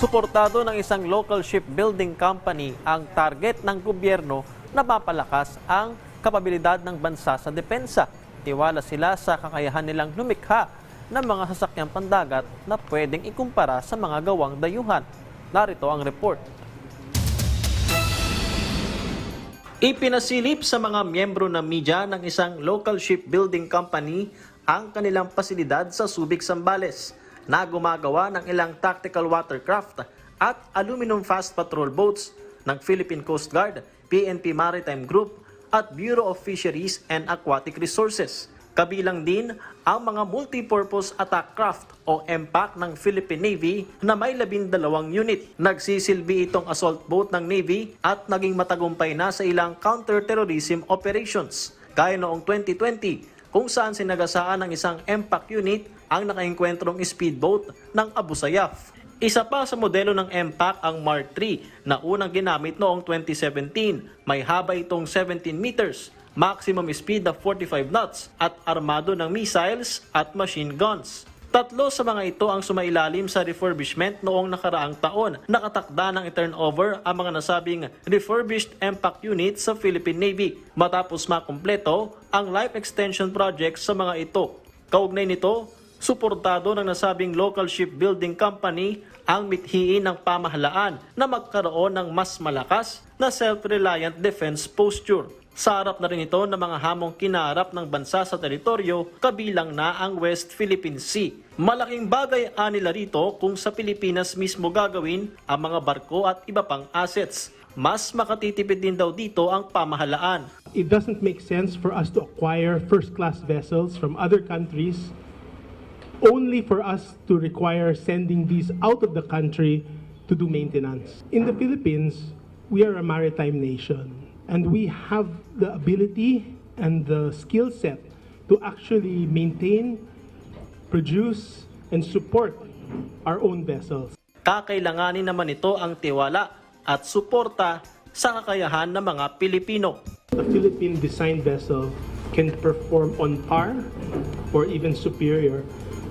Suportado ng isang local shipbuilding company ang target ng gobyerno na mapalakas ang kapabilidad ng bansa sa depensa. Tiwala sila sa kakayahan nilang lumikha ng mga sasakyang pandagat na pwedeng ikumpara sa mga gawang dayuhan. Narito ang report. Ipinasilip sa mga miyembro ng media ng isang local shipbuilding company ang kanilang pasilidad sa Subic, Sambales na gumagawa ng ilang tactical watercraft at aluminum fast patrol boats ng Philippine Coast Guard, PNP Maritime Group at Bureau of Fisheries and Aquatic Resources. Kabilang din ang mga multipurpose attack craft o MPAC ng Philippine Navy na may labindalawang unit. Nagsisilbi itong assault boat ng Navy at naging matagumpay na sa ilang counter-terrorism operations. Gaya noong 2020 kung saan sinagasaan ng isang MPAC unit ang nakaengkwentrong speedboat ng Abu Sayyaf. Isa pa sa modelo ng MPAC ang Mark III na unang ginamit noong 2017. May haba itong 17 meters, maximum speed of 45 knots at armado ng missiles at machine guns. Tatlo sa mga ito ang sumailalim sa refurbishment noong nakaraang taon. Nakatakda ng i-turnover ang mga nasabing refurbished MPAC unit sa Philippine Navy matapos makumpleto ang life extension project sa mga ito. Kaugnay nito, suportado ng nasabing local shipbuilding company ang mithiin ng pamahalaan na magkaroon ng mas malakas na self-reliant defense posture. Sa harap na rin ito ng mga hamong kinaharap ng bansa sa teritoryo kabilang na ang West Philippine Sea. Malaking bagay anila rito kung sa Pilipinas mismo gagawin ang mga barko at iba pang assets. Mas makatitipid din daw dito ang pamahalaan. It doesn't make sense for us to acquire first-class vessels from other countries only for us to require sending these out of the country to do maintenance. In the Philippines, we are a maritime nation and we have the ability and the skill set to actually maintain, produce, and support our own vessels. Kakailanganin naman ito ang tiwala at suporta sa kakayahan ng mga Pilipino. The Philippine designed vessel can perform on par or even superior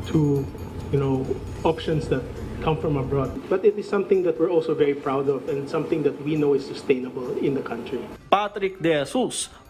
to, you know, options that come from abroad. But it is something that we're also very proud of and something that we know is sustainable in the country. Patrick De Jesus